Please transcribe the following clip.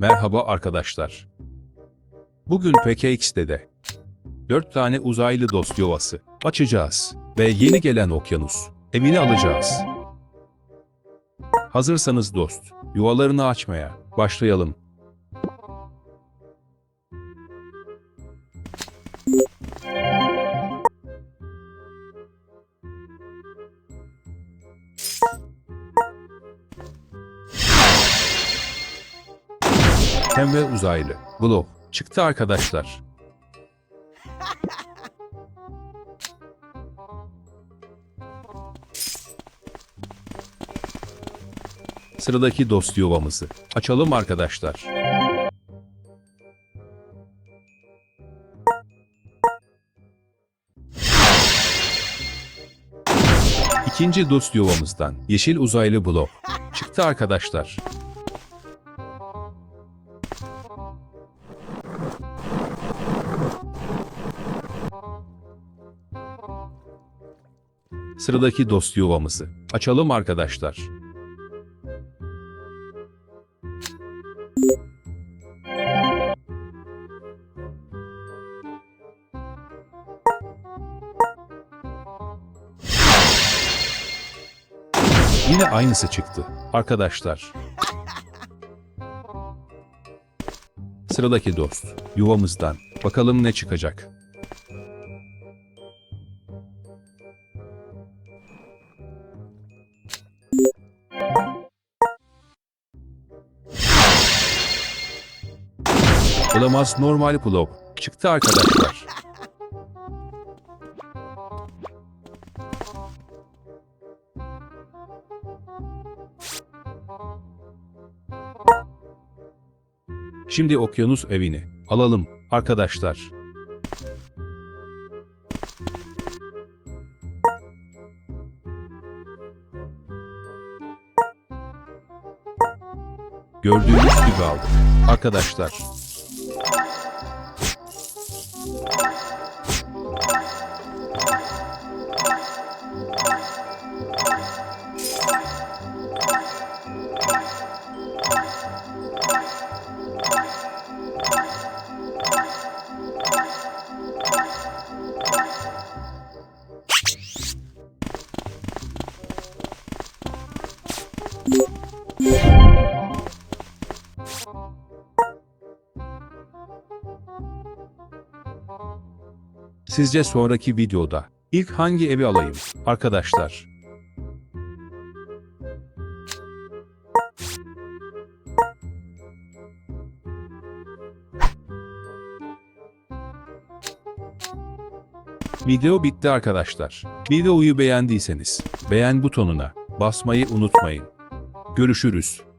Merhaba arkadaşlar. Bugün PKX'de de 4 tane uzaylı dost yuvası açacağız ve yeni gelen okyanus evini alacağız. Hazırsanız dost, yuvalarını açmaya başlayalım. Hem ve uzaylı. Blok. Çıktı arkadaşlar. Sıradaki dost yuvamızı açalım arkadaşlar. İkinci dost yuvamızdan yeşil uzaylı blok çıktı arkadaşlar. Sıradaki dost yuvamızı açalım arkadaşlar. Yine aynısı çıktı arkadaşlar. Sıradaki dost yuvamızdan bakalım ne çıkacak. Olamaz normal plov. Çıktı arkadaşlar. Şimdi okyanus evini alalım arkadaşlar. Gördüğünüz gibi aldık arkadaşlar. Sizce sonraki videoda ilk hangi evi alayım arkadaşlar? Video bitti arkadaşlar. Videoyu beğendiyseniz beğen butonuna basmayı unutmayın. Görüşürüz.